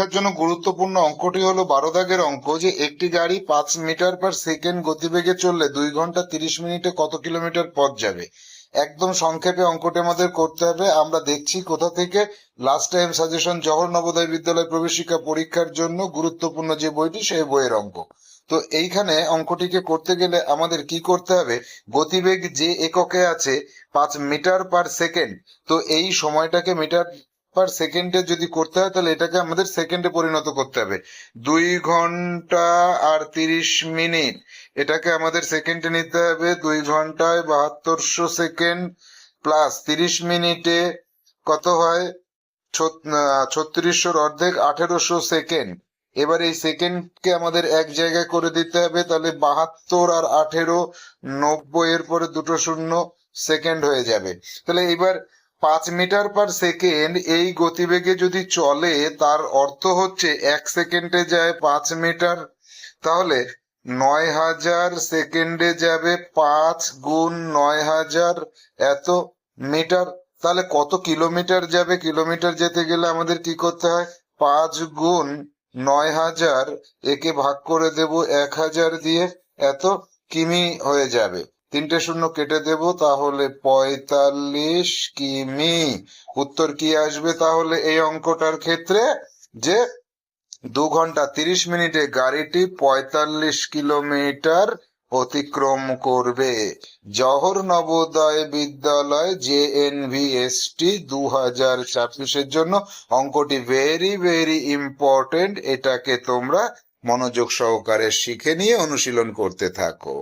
পরীক্ষার জন্য গুরুত্বপূর্ণ অঙ্কটি হলো বারো দাগের অঙ্ক যে একটি গাড়ি পাঁচ মিটার পার সেকেন্ড গতিবেগে চললে দুই ঘণ্টা তিরিশ মিনিটে কত কিলোমিটার পথ যাবে? একদম সংক্ষেপে অঙ্কটি আমাদের করতে হবে। আমরা দেখছি কোথা থেকে last time suggestion Jawahar Navodaya Vidyalaya প্রবেশিকা পরীক্ষার জন্য গুরুত্বপূর্ণ যে বইটি, সেই বইয়ের অঙ্ক। তো এইখানে অঙ্কটিকে করতে গেলে আমাদের কি করতে হবে? গতিবেগ যে এককে আছে পাঁচ মিটার পার সেকেন্ড তো এই সময়টাকে মিটার পার সেকেন্ডে যদি করতে হয়, তাহলে এটাকে আমাদের সেকেন্ডে পরিণত করতে হবে। দুই ঘণ্টা আর তিরিশ মিনিট, এটাকে আমাদের সেকেন্ডে নিতে হবে। দুই ঘন্টায় বাহাত্তরশো সেকেন্ড প্লাস তিরিশ মিনিটে কত হয়? ছত্রিশশোর অর্ধেক আঠেরোশো সেকেন্ড এবার এই সেকেন্ডকে আমাদের এক জায়গায় করে দিতে হবে, তাহলে বাহাত্তর আর আঠেরো নব্বই এর পরে দুটো শূন্য সেকেন্ড হয়ে যাবে। তাহলে এবার পাঁচ মিটার পার সেকেন্ড এই গতিবেগে যদি চলে, তার অর্থ হচ্ছে এক সেকেন্ডে যায় পাঁচ মিটার। তাহলে নয় হাজার সেকেন্ডে যাবে পাঁচ গুণ নয় হাজার এত মিটার। তাহলে কত কিলোমিটার যাবে? কিলোমিটার যেতে গেলে আমাদের কি করতে হয়? পাঁচ গুণ নয় হাজার একে ভাগ করে দেব এক হাজার দিয়ে এত কিমি হয়ে যাবে। তিনটে শূন্য কেটে দেব, তাহলে পঁয়তাল্লিশ কিমি। উত্তর কি আসবে তাহলে এই অঙ্কটার ক্ষেত্রে? যে দু ঘণ্টা তিরিশ মিনিটে গাড়িটি পঁয়তাল্লিশ কিলোমিটার অতিক্রম করবে। Jawahar Navodaya Vidyalaya J N V S T দু হাজার ছাব্বিশের জন্য অঙ্কটি ভেরি ভেরি ইম্পর্টেন্ট এটাকে তোমরা মনোযোগ সহকারে শিখে নিয়ে অনুশীলন করতে থাকো।